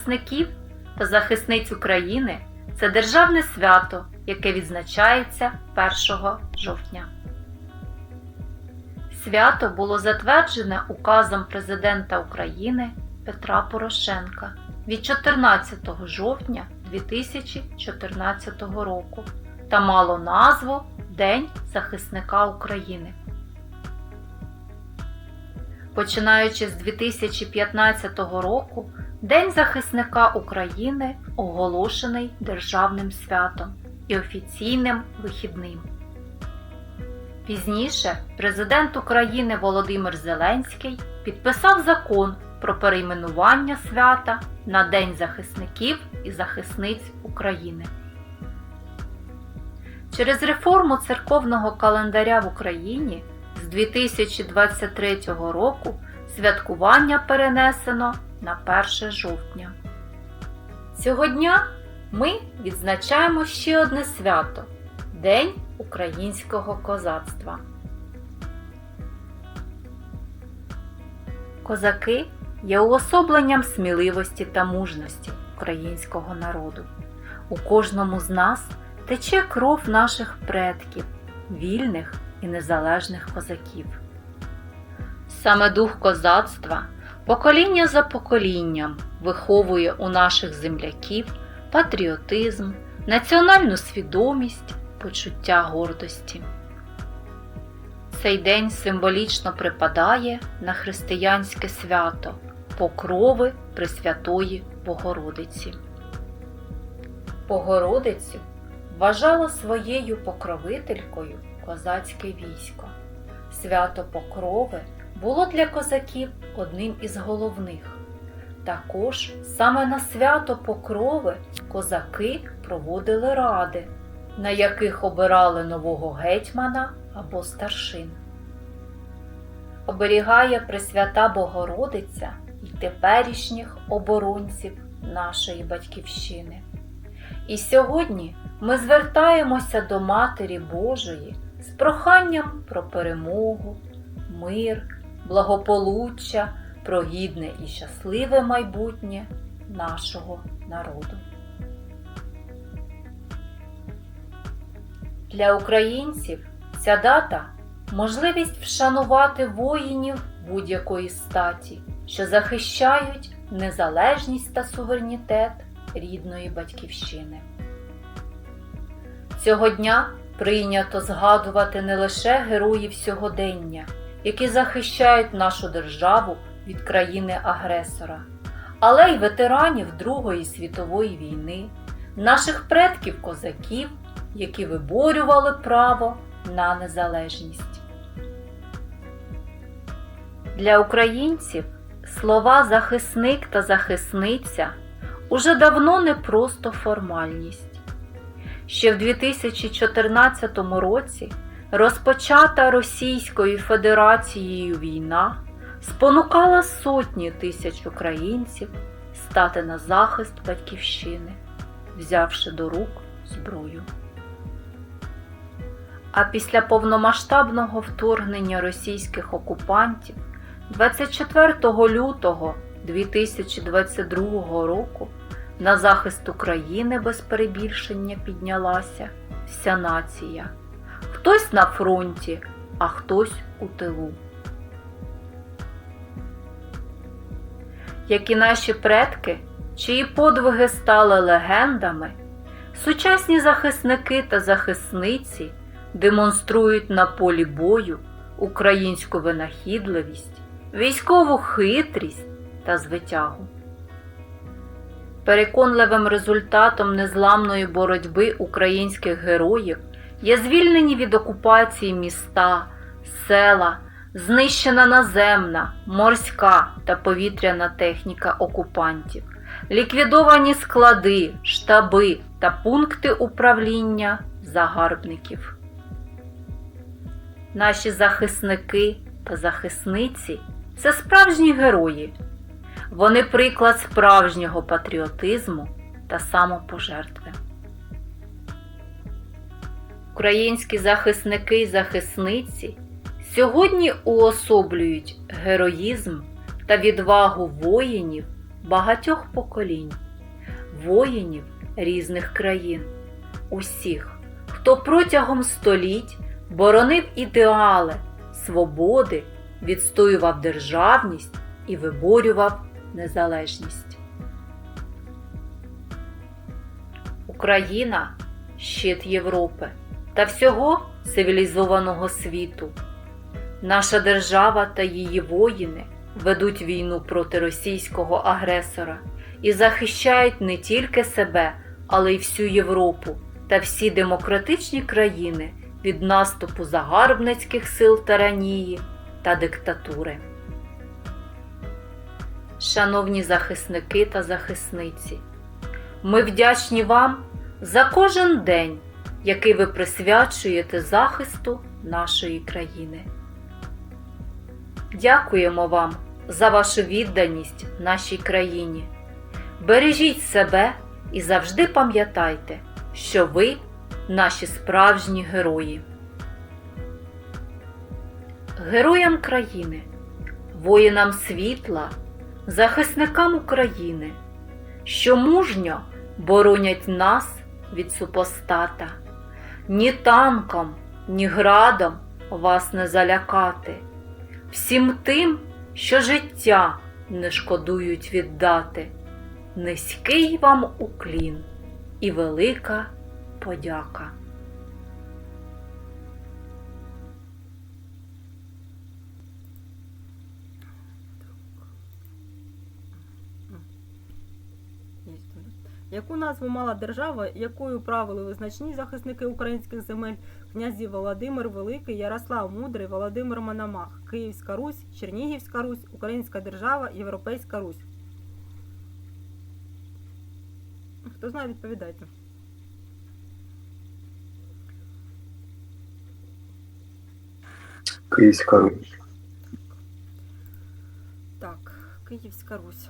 захисників та захисниць України це державне свято, яке відзначається 1 жовтня. Свято було затверджене указом президента України Петра Порошенка від 14 жовтня 2014 року та мало назву День захисника України. Починаючи з 2015 року, День захисника України оголошений державним святом і офіційним вихідним. Пізніше президент України Володимир Зеленський підписав закон про перейменування свята на День захисників і захисниць України. Через реформу церковного календаря в Україні з 2023 року святкування перенесено на 1 жовтня. Цього дня ми відзначаємо ще одне свято День українського козацтва. Козаки є уособленням сміливості та мужності українського народу. У кожному з нас тече кров наших предків, вільних і незалежних козаків. Саме дух козацтва покоління за поколінням виховує у наших земляків патріотизм, національну свідомість, почуття гордості. Цей день символічно припадає на християнське свято Покрови Пресвятої Богородиці. Богородицю вважало своєю покровителькою козацьке військо. Свято Покрови було для козаків одним із головних. Також саме на свято Покрови козаки проводили ради, на яких обирали нового гетьмана або старшин. Оберігає Пресвята Богородиця і теперішніх оборонців нашої батьківщини. І сьогодні ми звертаємося до Матері Божої з проханням про перемогу, мир, благополуччя, про гідне і щасливе майбутнє нашого народу. Для українців ця дата можливість вшанувати воїнів будь-якої статі, що захищають незалежність та суверенітет рідної батьківщини. Цього дня прийнято згадувати не лише героїв сьогодення, які захищають нашу державу від країни-агресора, але й ветеранів Другої світової війни, наших предків козаків, які виборювали право на незалежність. Для українців слова захисник та захисниця уже давно не просто формальність. Ще в 2014 році розпочата Російською Федерацією війна спонукала сотні тисяч українців стати на захист батьківщини, взявши до рук зброю. А після повномасштабного вторгнення російських окупантів 24 лютого 2022 року на захист України без перебільшення піднялася вся нація. Хтось на фронті, а хтось у тилу. Як і наші предки, чиї подвиги стали легендами, сучасні захисники та захисниці демонструють на полі бою українську винахідливість, військову хитрість та звитягу. Переконливим результатом незламної боротьби українських героїв є звільнені від окупації міста, села, знищена наземна, морська та повітряна техніка окупантів, ліквідовані склади, штаби та пункти управління загарбників. Наші захисники та захисниці це справжні герої. Вони приклад справжнього патріотизму та самопожертви. Українські захисники і захисниці сьогодні уособлюють героїзм та відвагу воїнів багатьох поколінь, воїнів різних країн, усіх, хто протягом століть боронив ідеали свободи, відстоював державність і виборював незалежність. Україна щит Європи та всього цивілізованого світу. Наша держава та її воїни ведуть війну проти російського агресора і захищають не тільки себе, але й всю Європу та всі демократичні країни від наступу загарбницьких сил таранії та диктатури. Шановні захисники та захисниці, ми вдячні вам за кожен день, який ви присвячуєте захисту нашої країни. Дякуємо вам за вашу відданість нашій країні. Бережіть себе і завжди пам'ятайте, що ви наші справжні герої. Героям країни, воїнам світла, захисникам України, що мужньо боронять нас від супостата. Ні танком, ні градом вас не залякати. Всім тим, що життя не шкодують віддати. Низький вам уклін і велика подяка. Яку назву мала держава, якою правили визначні захисники українських земель, князі Володимир Великий, Ярослав Мудрий, Володимир Мономах, Київська Русь, Чернігівська Русь, Українська держава, Європейська Русь? Хто знає, відповідайте. Київська Русь. Так, Київська Русь.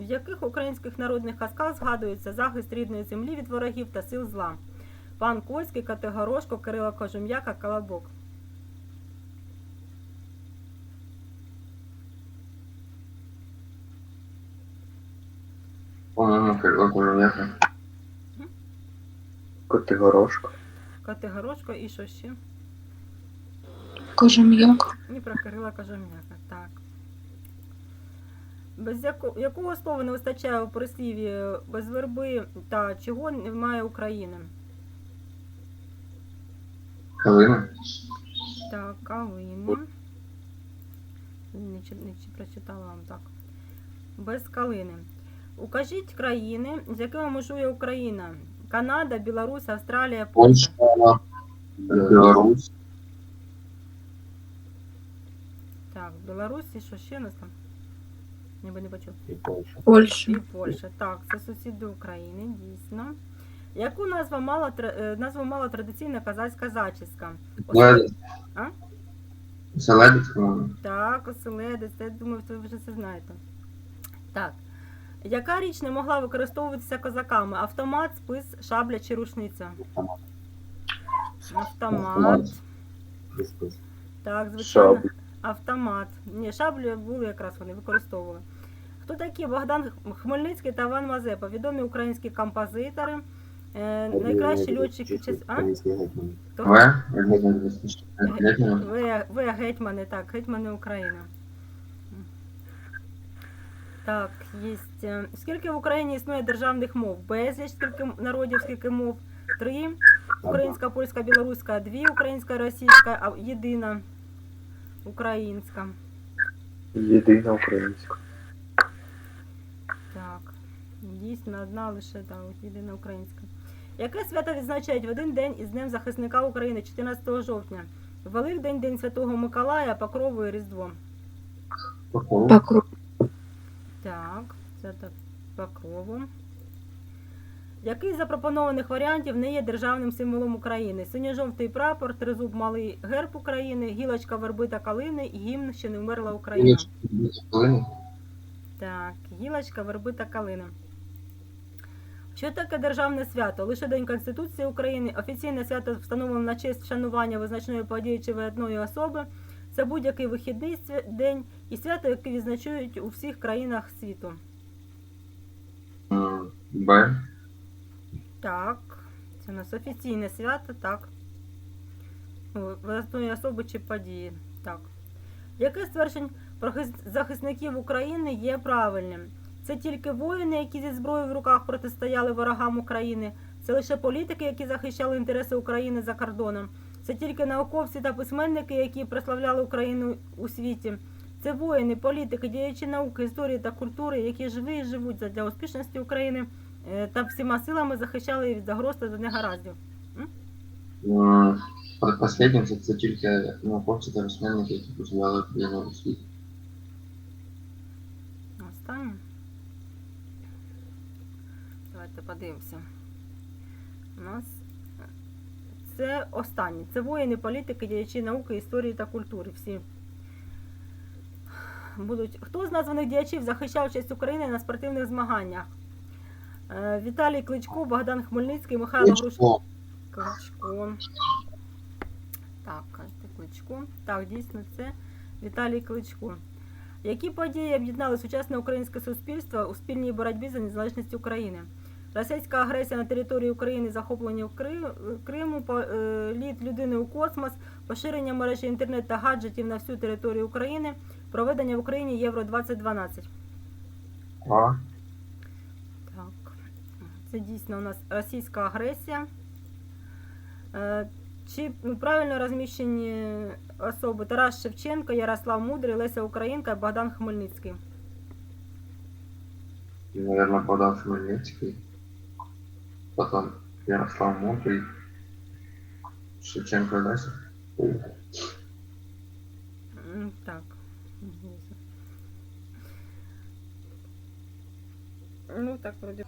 В яких українських народних казках згадується захист рідної землі від ворогів та сил зла? Пан Кольський, Категорошко, Кирила Кожум'яка, Колобок. По-моєму, Кожум'яка. Котигорошко. Категорошко і що ще? Кожум'як. І про Кирила Кожум'яка. Так. Без яко... якого слова не вистачає у прислів'ї без верби та чого немає України? Калина. Так, калини. Не, не прочитала вам так. Без калини. Укажіть країни, з якими межує Україна. Канада, Білорусь, Австралія, Польща. Польща. Білорусь. Так, Білорусь і що ще у нас там? Ніби не почув. І Польща. Польща. І Польща. Так, це сусіди України, дійсно. Яку назву мала, е, назву мала традиційна казацька зачіска? Оселедець. А? Оселедець, по-моєму. Так, оселедець, я думаю, ви вже це знаєте. Так. Яка річ не могла використовуватися козаками? Автомат, спис, шабля чи рушниця? Автомат. Так, звичайно. Шабля. Автомат. Ні, шаблі були якраз вони використовували. Хто такі Богдан Хмельницький та Іван Мазепа? Відомі українські композитори, е, найкращі льотчики час. А? Хто? Ви, ви гетьмани, так, гетьмани України. Так, є. Скільки в Україні існує державних мов? Безліч, скільки народів, скільки мов? Три. Українська, польська, білоруська, дві, українська, російська, а єдина українська. Єдина українська. Дійсно, одна лише так, єдина українська. Яке свято відзначають в один день із Днем захисника України 14 жовтня? Великдень, День Святого Миколая, Покрову і Різдво. Покров. Так, це так Покрову. Який з запропонованих варіантів не є державним символом України? Синьо-жовтий прапор, тризуб малий герб України, гілочка верби та калини і гімн ще не вмерла Україна. Так, гілочка, верби та калина. Що таке державне свято? Лише День Конституції України, офіційне свято встановлено на честь вшанування визначної події чи виядної особи. Це будь-який вихідний день і свято, яке відзначають у всіх країнах світу. Б. Так, це у нас офіційне свято, так. Власної особи чи події. Так. Яке з тверджень про захисників України є правильним? Це тільки воїни, які зі зброєю в руках протистояли ворогам України. Це лише політики, які захищали інтереси України за кордоном. Це тільки науковці та письменники, які прославляли Україну у світі. Це воїни, політики, діячі науки, історії та культури, які живі і живуть для успішності України е, та всіма силами захищали її від загроз та негараздів. М, Предпоследнім це, тільки науковці та письменники, які дозволяли Україну у світі. Останнє. Давайте подивимося. У нас е, це останнє. Це воїни, політики, діячі науки, історії та культури. Всі будуть. Хто з названих діячів захищав честь України на спортивних змаганнях? Е, Віталій Кличко, Богдан Хмельницький, Михайло Груш... Кличко. Кличко. Так, кажете, Кличко. Так, дійсно, це Віталій Кличко. Які події об'єднали сучасне українське суспільство у спільній боротьбі за незалежність України? Російська агресія на території України, захоплення Криму, по- е, літ людини у космос, поширення мережі інтернет та гаджетів на всю територію України, проведення в Україні Євро 2012. А. Так, це дійсно у нас російська агресія. Е, Чи правильно розміщені особи Тарас Шевченко, Ярослав Мудрий, Леся Українка і Богдан Хмельницький? Наверное, Богдан Хмельницький. Потом Ярослав Мудрий. Шевченко Леся. Так. Ну, так, вроде.